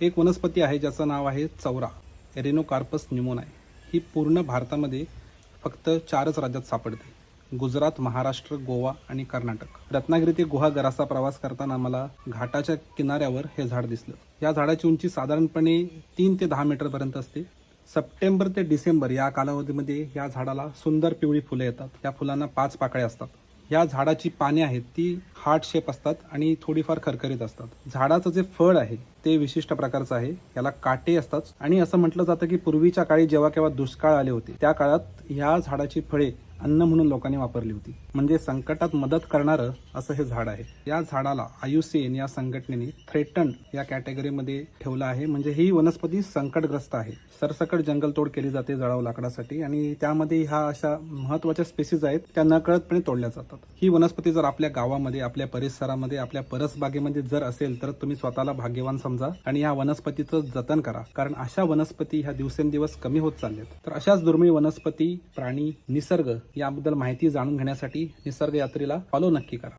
एक वनस्पती आहे ज्याचं नाव आहे चौरा एरेनोकार्पस न्युमोनाय ही पूर्ण भारतामध्ये फक्त चारच राज्यात सापडते. गुजरात महाराष्ट्र गोवा आणि कर्नाटक. रत्नागिरी ते गुहागराचा प्रवास करताना मला घाटाच्या किनाऱ्यावर हे झाड दिसलं. या झाडाची उंची साधारणपणे तीन ते दहा मीटरपर्यंत असते. सप्टेंबर ते डिसेंबर या कालावधीमध्ये या झाडाला सुंदर पिवळी फुले येतात. या फुलांना पाच पाकळ्या असतात. या झाडाची पाने आहेत ती हार्ट शेप असतात आणि थोडीफार खरखरीत असतात. झाडाचं जे फळ आहे ते विशिष्ट प्रकारचं आहे. याला काटे असतात. आणि असं म्हटलं जातं की पूर्वीच्या काळी जेव्हा केव्हा दुष्काळ आले होते त्या काळात ह्या झाडाची फळे अन्न म्हणून लोकांनी वापरली होती. म्हणजे संकटात मदत करणारं असं हे झाड आहे. या झाडाला आयुसीएन या संघटनेने थ्रेटन या कॅटेगरीमध्ये ठेवलं आहे. म्हणजे ही वनस्पती संकटग्रस्त आहे. सरसकट जंगलतोड केली जाते जळाव लाकडासाठी आणि त्यामध्ये ह्या अशा महत्त्वाच्या स्पेसीज आहेत त्या नकळतपणे तोडल्या जातात. ही वनस्पती जर आपल्या गावामध्ये आपल्या परिसरामध्ये आपल्या परसबागेमध्ये जर असेल तर तुम्ही स्वतःला भाग्यवान समजा आणि या वनस्पतीचं जतन करा. कारण अशा वनस्पती ह्या दिवसेंदिवस कमी होत चालल्यात. तर अशाच दुर्मिळ वनस्पती प्राणी निसर्ग याबद्दल माहिती जाणून घेण्यासाठी निसर्ग यात्रेला फॉलो नक्की करा.